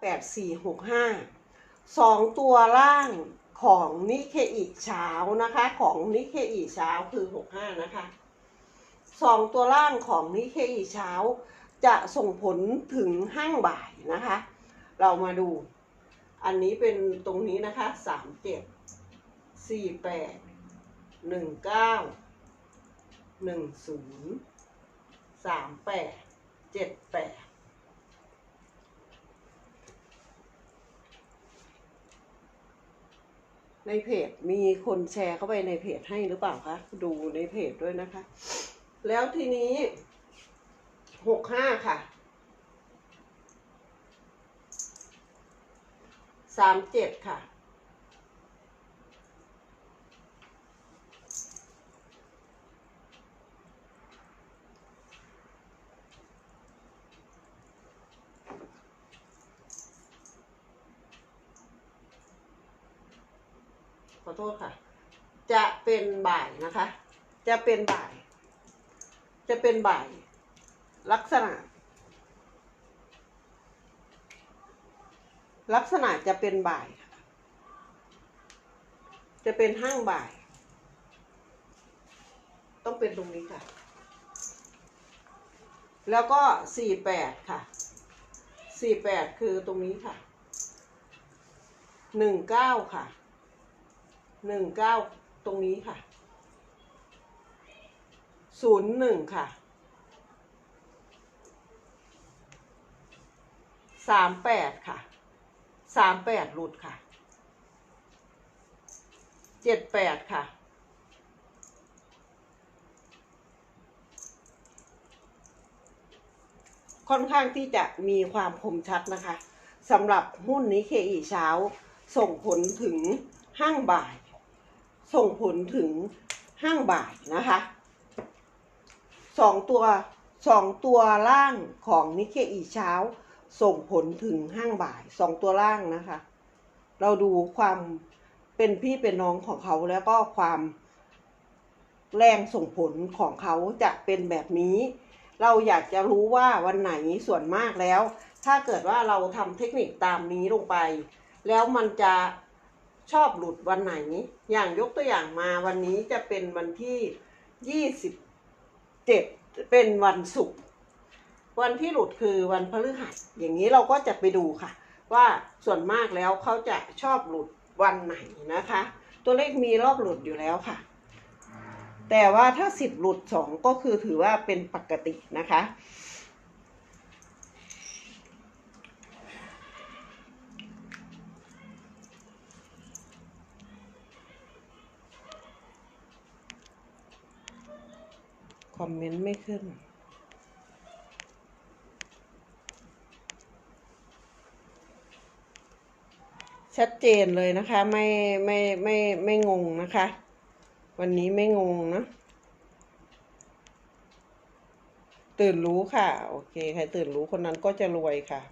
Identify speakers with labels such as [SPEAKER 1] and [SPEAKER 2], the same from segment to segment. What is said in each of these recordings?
[SPEAKER 1] แปดสี่หกห้าสองตัวล่างของนิเคอิเช้านะคะ ของนิเคอิเช้าคือหกห้านะคะสองตัวล่างของนิเคอิเช้าจะส่งผลถึงห้างบ่ายนะคะ เรามาดู อันนี้เป็นตรงนี้นะคะสามเจ็ดสี่แปดหนึ่งเก้าหนึ่งศูนย์สามแปดเจ็ดแปด ในเพจมีคนแชร์เข้าไปในเพจให้หรือเปล่าคะ ดูในเพจด้วยนะคะ แล้วทีนี้หกห้าค่ะสามเจ็ดค่ะ ขอโทษค่ะ จะเป็นบ่ายนะคะ จะเป็นบ่าย จะเป็นบ่าย ลักษณะ ลักษณะจะเป็นบ่าย จะเป็นห้างบ่าย ต้องเป็นตรงนี้ค่ะ แล้วก็สี่แปดค่ะสี่แปดคือตรงนี้ค่ะหนึ่งเก้าค่ะ หนึ่งเก้าตรงนี้ค่ะศูนย์หนึ่งค่ะสามแปดค่ะสามแปดหลุดค่ะเจ็ดแปดค่ะค่อนข้างที่จะมีความคมชัดนะคะสำหรับหุ้นนี้เคอีเช้าส่งผลถึงห้างบ่าย ส่งผลถึงห้างบ่ายนะคะสองตัวสองตัวล่างของนิเคอีเช้า ส่งผลถึงห้างบ่ายสองตัวล่างนะคะ เราดูความเป็นพี่เป็นน้องของเขาแล้วก็ความแรงส่งผลของเขาจะเป็นแบบนี้ เราอยากจะรู้ว่าวันไหนส่วนมากแล้ว ถ้าเกิดว่าเราทำเทคนิคตามนี้ลงไป แล้วมันจะ ชอบหลุดวันไหน อย่างยกตัวอย่างมาวันนี้จะเป็นวันที่ยี่สิบเจ็ดเป็นวันศุกร์วันที่หลุดคือวันพฤหัส อย่างนี้เราก็จะไปดูค่ะ ว่าส่วนมากแล้วเขาจะชอบหลุดวันไหนนะคะ ตัวเลขมีรอบหลุดอยู่แล้วค่ะ แต่ว่าถ้าสิบหลุดสองก็คือถือว่าเป็นปกตินะคะ อมเมนต์ไม่ขึ้น ชัดเจนเลยนะคะ ไม่ไม่ไม่ไม่งงนะคะ วันนี้ไม่งงนะตื่นรู้ค่ะ โอเค ใครตื่นรู้คนนั้นก็จะรวยค่ะ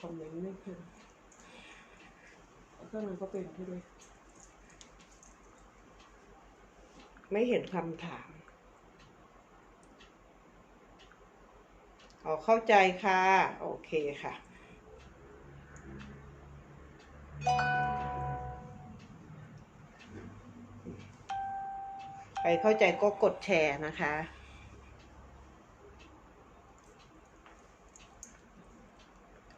[SPEAKER 1] คอมเมนต์ไม่ขึ้นก็มันก็เป็นที่ด้วยไม่เห็นคำถามอ๋อเข้าใจค่ะ โอเคค่ะ ใครเข้าใจก็กดแชร์นะคะ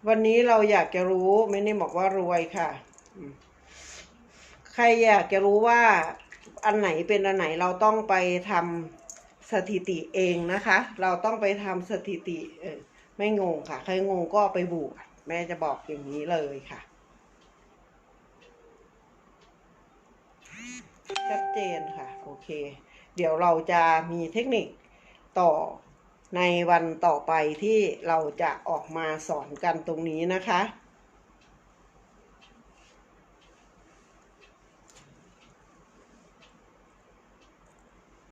[SPEAKER 1] วันนี้เราอยากจะรู้ไม่ได้บอกว่ารวยค่ะ ใครอยากจะรู้ว่าอันไหนเป็นอันไหนเราต้องไปทำสถิติเองนะคะ เราต้องไปทำสถิติเออไม่งงค่ะ ใครงงก็ไปบวกแม่จะบอกอย่างนี้เลยค่ะชัดเจนค่ะ โอเค เดี๋ยวเราจะมีเทคนิคต่อ ในวันต่อไปที่เราจะออกมาสอนกันตรงนี้นะคะ